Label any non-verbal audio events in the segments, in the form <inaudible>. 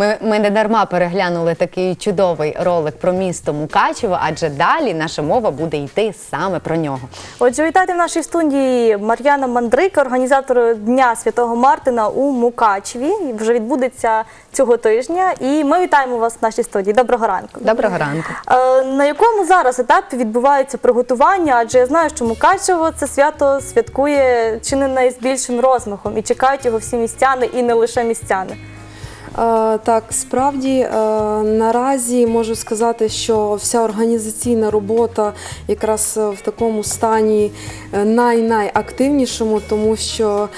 Ми, ми не дарма переглянули такий чудовий ролик про місто Мукачево, адже далі наша мова буде йти саме про нього. Отже, вітайте в нашій студії Мар'яна Мандрика, організатор Дня Святого Мартина у Мукачеві. Вже відбудеться цього тижня. І ми вітаємо вас в нашій студії. Доброго ранку. Доброго ранку. Е, На якому зараз етапі відбуваються приготування? Адже я знаю, що Мукачево це свято святкує чи не найбільшим розмахом і чекають його всі містяни і не лише містяни. Так, справді наразі можу сказати, що вся організаційна робота якраз е, в такому стані е, най-найактивнішому, тому що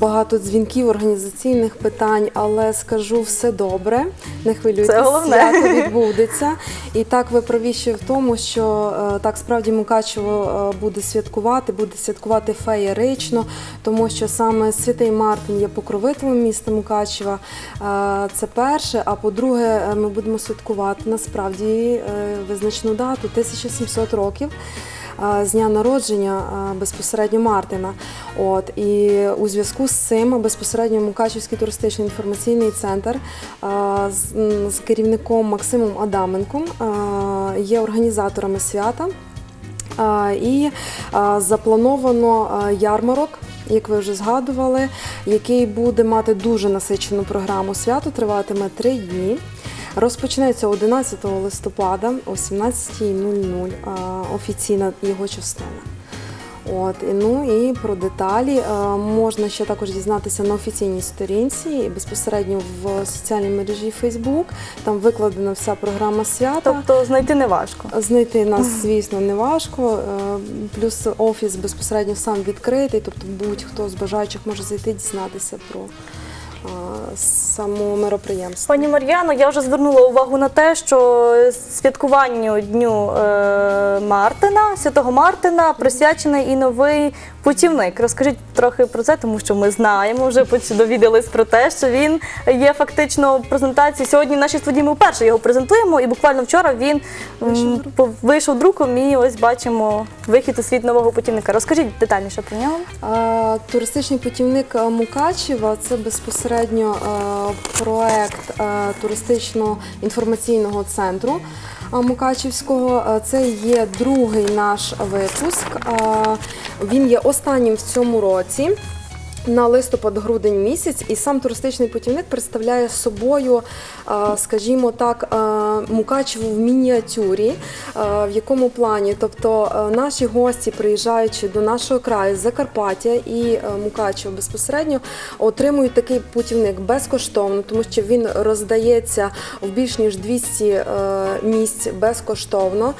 багато дзвінків організаційних питань, але скажу все добре. Не хвилюйтесь, свято відбудеться. І так ви праві ще в тому, що е, так справді Мукачево буде святкувати, буде святкувати феєрично, тому що саме Святий Мартин є покровителем міста Мукачева. Е, Це перше. А по-друге, е, ми будемо святкувати насправді е, визначну дату 1700 років. З дня народження безпосередньо Мартина. От і у зв'язку з цим безпосередньо Мукачівський туристичний інформаційний центр з, з керівником Максимом Адаменком є організаторами свята. І заплановано ярмарок, як ви вже згадували, який буде мати дуже насичену програму. Свято триватиме три дні. Розпочнеться 11 листопада о 17.00 е, офіційна його частина. От і ну і про деталі е, можна ще також дізнатися на офіційній сторінці і безпосередньо в соціальній мережі Facebook. Там викладена вся програма свята. Тобто знайти не важко. Знайти нас, звісно, не важко. Е, Плюс офіс безпосередньо сам відкритий, тобто будь-хто з бажаючих може зайти дізнатися про само мероприємство. Пані Мар'яно, я вже звернула увагу на те, що святкуванню дню е, Мартина, святого Мартина, присвячений і новий путівник. Розкажіть трохи про це, тому що ми знаємо, вже довідались про те, що він є фактично в презентації. Сьогодні в нашій студії ми вперше його презентуємо, і буквально вчора він вийшов друком. І ось бачимо вихід у світ нового путівника. Розкажіть детальніше про нього. Туристичний путівник е, Мукачева це безпосередньо е, проект е, туристично-інформаційного центру е, Мукачівського. Це є другий наш випуск. Він є останнім в цьому році. На листопад-грудень місяць, і сам туристичний путівник представляє собою, е, скажімо так, е, Мукачево в мініатюрі. Е, В якому плані? Тобто наші гості, приїжджаючи до нашого краю Закарпаття і Мукачево безпосередньо, отримують такий путівник безкоштовно, тому що він роздається в більш ніж 200 е, місць безкоштовно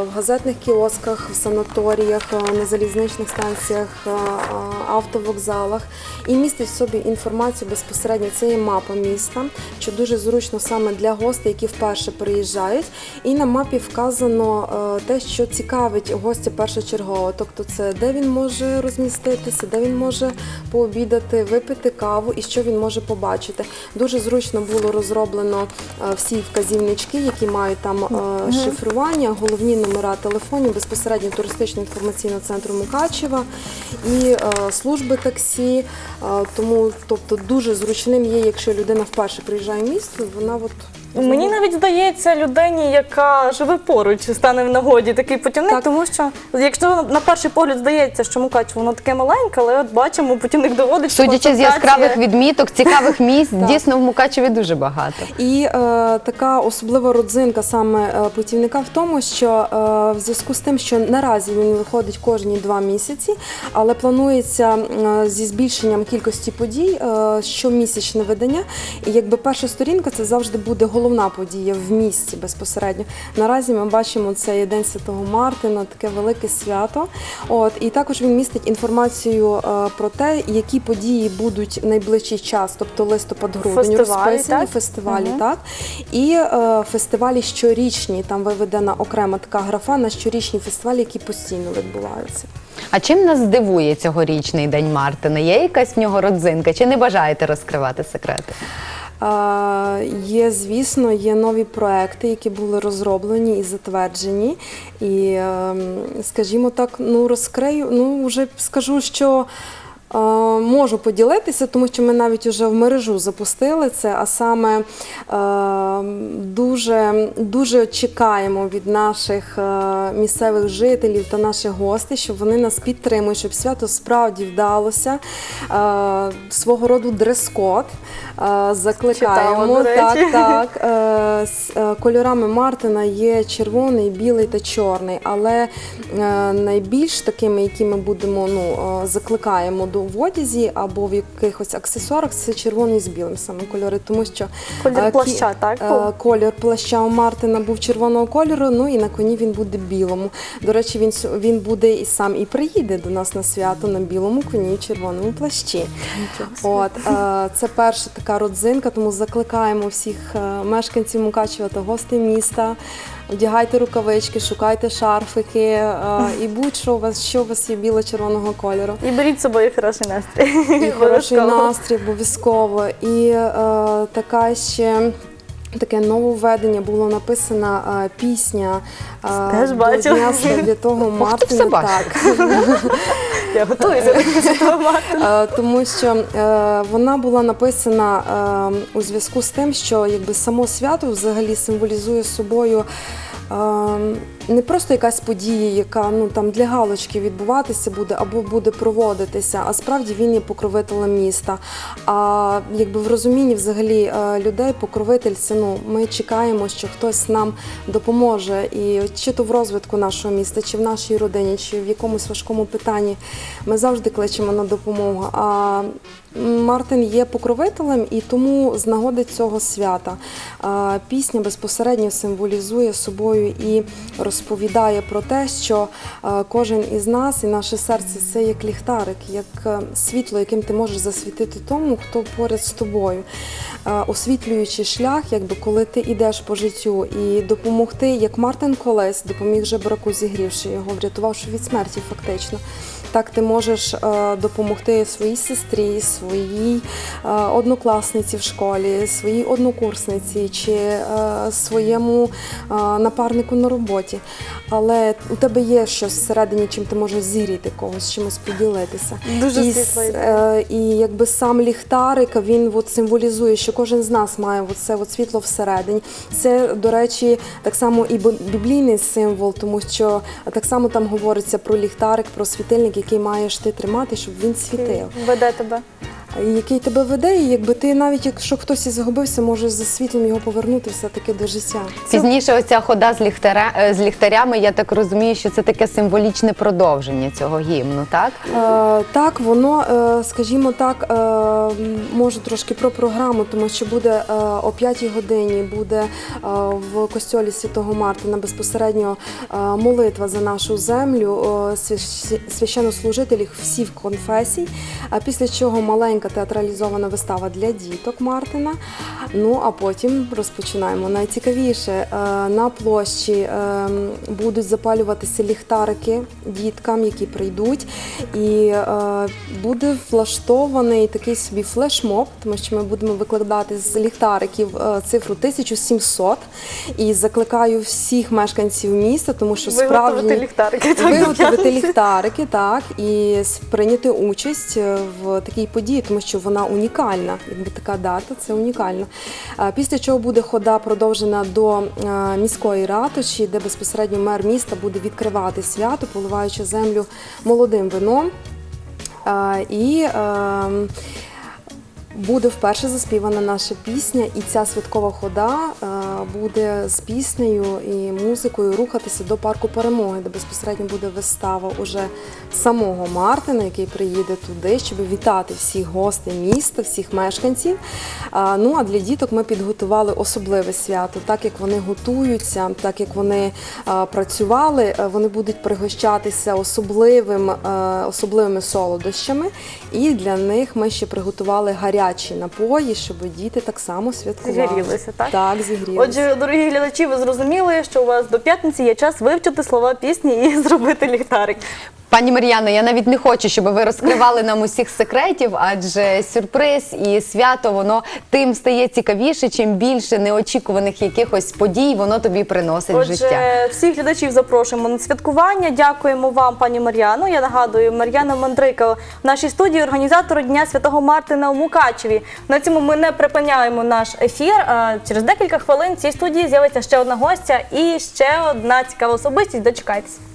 в газетних кіосках, в санаторіях, на залізничних станціях, е, автовокзалах і містить в собі інформацію безпосередньо. Це є мапа міста, що дуже зручно саме для гостей, які вперше приїжджають. І на мапі вказано е, те, що цікавить гостя першочергово. Тобто, це де він може розміститися, де він може пообідати, випити каву і що він може побачити. Дуже зручно було розроблено е, всі вказівнички, які мають там е, шифрування, головні номера телефонів безпосередньо туристично-інформаційного центру Мукачева і служби таксі. Е, Тому, тобто, дуже зручним є, якщо людина вперше приїжджає в місто, вона от Мені навіть здається, людині, яка живе поруч, стане в нагоді такий путівник, Так. тому що якщо на перший погляд здається, що Мукачево воно таке маленьке, але от бачимо, путівник доводить, що Судячи з концентрація- яскравих відміток, цікавих місць, <laughs> дійсно в Мукачеві дуже багато. І е, така особлива родзинка саме е, путівника в тому, що е, в зв'язку з тим, що наразі він виходить кожні два місяці, але планується е, зі збільшенням кількості подій е, щомісячне видання. І якби перша сторінка це завжди буде головна подія в місті безпосередньо. Наразі ми бачимо це є День Святого Мартина, таке велике свято. От і також він містить інформацію е, про те, які події будуть в найближчий час, тобто листопад-грудень, розписані фестивалі, Мгм. так і е, фестивалі щорічні. Там виведена окрема така графа на щорічні фестивалі, які постійно відбуваються. А чим нас здивує цьогорічний день Мартина? Є якась в нього родзинка? Чи не бажаєте розкривати секрети? Є, звісно, є нові проекти, які були розроблені і затверджені. І, ем, скажімо так, ну розкрию, ну вже скажу, що Можу поділитися, тому що ми навіть вже в мережу запустили це, а саме е, дуже, дуже чекаємо від наших е, місцевих жителів та наших гостей, щоб вони нас підтримують, щоб свято справді вдалося. Е, Свого роду дрес-код. Е, Закликаємо. Читала, так, так. Е, з е, Кольорами Мартина є червоний, білий та чорний, але е, найбільш такими, які ми будемо ну, е, закликаємо до в одязі або в якихось аксесуарах, це червоний з білим саме кольори, тому що Колір е, кі- плаща, так, е. Колір плаща у Мартина був червоного кольору, ну і на коні він буде білому. До речі, він, він буде і сам і приїде до нас на свято на білому коні і червоному плащі. От, е, це перша така родзинка, тому закликаємо всіх е, мешканців Мукачева та гостей міста. Одягайте рукавички, шукайте шарфики е, і будь-що у вас, що у вас є біло-червоного кольору. І беріть з собою хороший настрій. І <laughs> хороший Обов'язково. настрій обов'язково. І е, така ще. Таке нововведення було написана е, пісня е, Теж до бачила. Дня Святого Ох, ти Мартина. все бачиш. Так. <laughs> Я готуюся до цього <laughs> Е, тому що е, вона була написана е, у зв'язку з тим, що якби само свято взагалі символізує собою. Не просто якась подія, яка ну там для галочки відбуватися буде або буде проводитися, а справді він є покровителем міста. А якби в розумінні взагалі е, людей покровитель це ну ми чекаємо, що хтось нам допоможе, і чи то в розвитку нашого міста, чи в нашій родині, чи в якомусь важкому питанні. Ми завжди кличемо на допомогу. А Мартин є покровителем, і тому з нагоди цього свята пісня безпосередньо символізує собою і розповідає про те, що кожен із нас і наше серце це як ліхтарик, як е, світло, яким ти можеш засвітити тому, хто поряд з тобою, освітлюючи шлях, якби коли ти йдеш по життю, і допомогти, як Мартин колись допоміг жебраку, зігрівши його, врятувавши від смерті, фактично. Так ти можеш е, допомогти своїй сестрі, своїй е, однокласниці в школі, своїй однокурсниці чи е, своєму напарнику на роботі. Але у тебе є щось всередині, чим ти можеш зігріти когось, чимось поділитися. Дуже і, і якби сам ліхтарик він от символізує, що кожен з нас має от це от світло всередині. Це, до речі, так само і біблійний символ, тому що так само там говориться про ліхтарик, про світильник, який маєш ти тримати, щоб він світив. Веде тебе. Який тебе веде, і якби ти навіть якщо хтось і загубився, можеш за світлом його повернути все-таки до життя. Пізніше оця хода з, ліхтаря, е, з ліхтарями, я так розумію, що це таке символічне продовження цього гімну, так? Е, так, воно, е, скажімо так, е, м, може трошки про програму, тому що буде е, о 5 годині буде е, в костьолі Святого Мартина безпосередньо е, молитва за нашу землю, е, свящ- священнослужителів всіх конфесій. А після чого маленька театралізована вистава для діток Мартина. Ну а потім розпочинаємо. Найцікавіше е, на площі е, будуть запалюватися ліхтарики діткам, які прийдуть, і е, буде влаштований такий собі флешмоб, тому що ми будемо викладати з ліхтариків цифру 1700. І закликаю всіх мешканців міста, тому що Виготовити ліхтарики. виготовити ліхтарики, так і прийняти участь в такій події, тому що вона унікальна. Якби така дата, це унікально. А Після чого буде хода продовжена до е, міської ратуші, де безпосередньо мер міста буде відкривати свято, поливаючи землю молодим вином. І ем, буде вперше заспівана наша пісня, і ця святкова хода е, буде з піснею і музикою рухатися до парку перемоги, де безпосередньо буде вистава уже самого Мартина, який приїде туди, щоб вітати всіх гостей міста, всіх мешканців. Ну а для діток ми підготували особливе свято, так як вони готуються, так як вони працювали, е, вони будуть пригощатися особливим, е, особливими солодощами. І для них ми ще приготували гарячі напої, щоб діти так само святкували. Зігрілися, так? Так, зігрілися. Отже, дорогі глядачі, ви зрозуміли, що у вас до п'ятниці є час вивчити слова пісні і <laughs> зробити ліхтарик. Пані Мар'яно, я навіть не хочу, щоб ви розкривали нам усіх секретів, адже сюрприз і свято воно тим стає цікавіше, чим більше неочікуваних якихось подій воно тобі приносить в життя. Всіх глядачів запрошуємо на святкування. Дякуємо вам, пані Мар'яно. Я нагадую, Мар'яна Мандрика в нашій студії, організатор Дня Святого Мартина у Мукачеві. На цьому ми не припиняємо наш ефір. А Через декілька хвилин в цій студії з'явиться ще одна гостя і ще одна цікава особистість. Дочекайтесь.